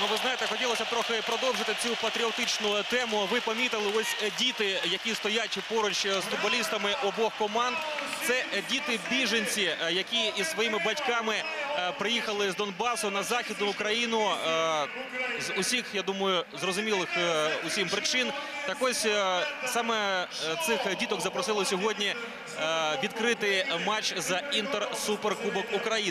Ну, ви знаєте, хотілося б трохи продовжити цю патріотичну тему. Ви помітили, ось е, діти, які стоять поруч е, з футболістами обох команд. Це е, діти біженці, які із своїми батьками приїхали з Донбасу на західну Україну. З усіх, я думаю, зрозумілих усім причин. Так ось саме цих діток запросили сьогодні відкрити матч за інтер суперкубок України.